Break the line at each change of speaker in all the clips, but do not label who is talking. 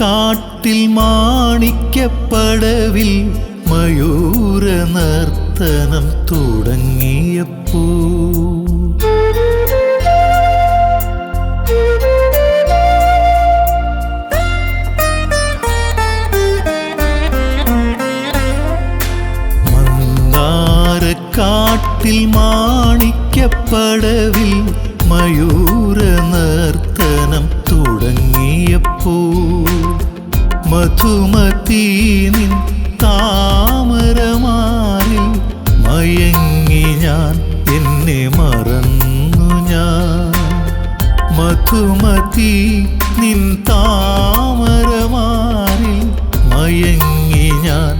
മന്ദാരക്കാട്ടിൽ മാണിക്കപ്പടവിൽ മയൂര നർത്തനം തുടങ്ങിയപ്പോ. മന്ദാരക്കാട്ടിൽ മാണിക്കപ്പടവിൽ മയൂര നർത്തനം തുടങ്ങിയപ്പോ. മധുമതി നിൻ താമരമാരിൽ മയങ്ങി ഞാൻ എന്നെ മറന്നു ഞാൻ. മധുമതി നിൻ താമരമാരിൽ മയങ്ങി ഞാൻ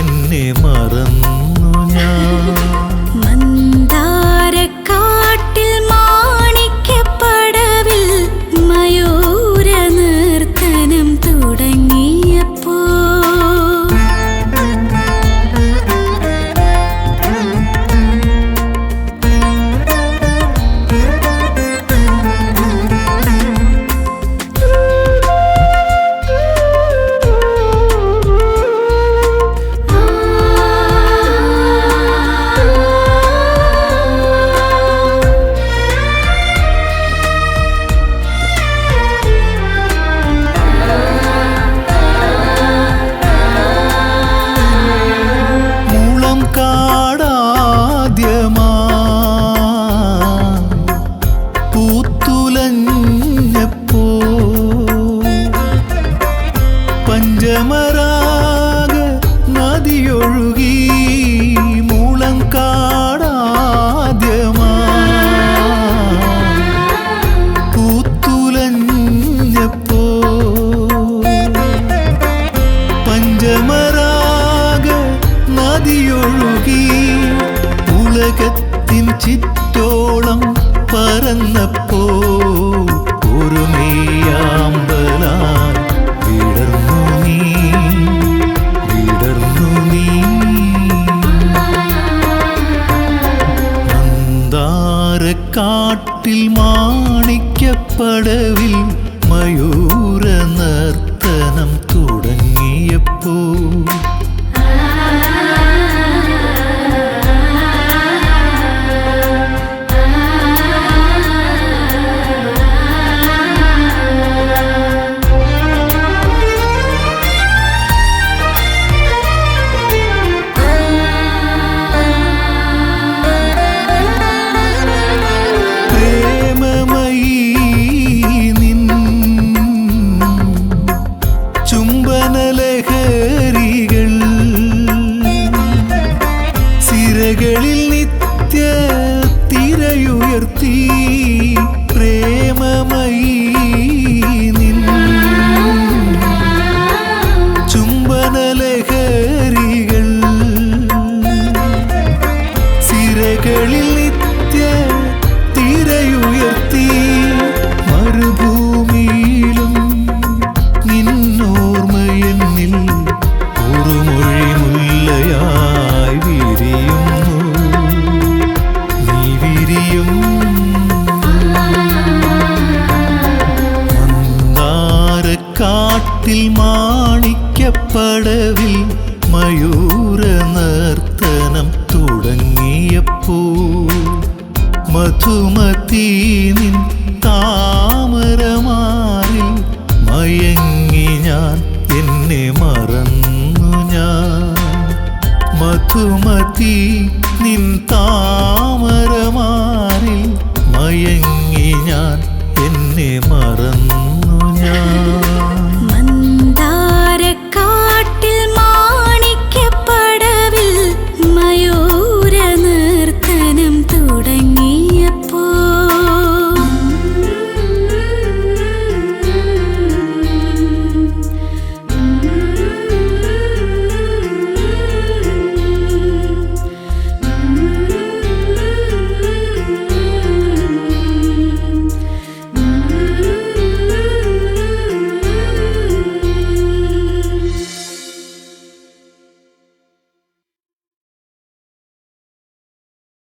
എന്നെ മറന്നു ഉലകത്തിൻ ചിറ്റോളം പറന്നപ്പോ ഒരു മെയ്യാമ്പലായി വിടർന്നു നീ വിടർന്നു നീ. മന്ദാരക്കാട്ടിൽ മാണിക്യപ്പടവിൽ മയൂര നർത്തനം തുടങ്ങിയപ്പോ Ipanema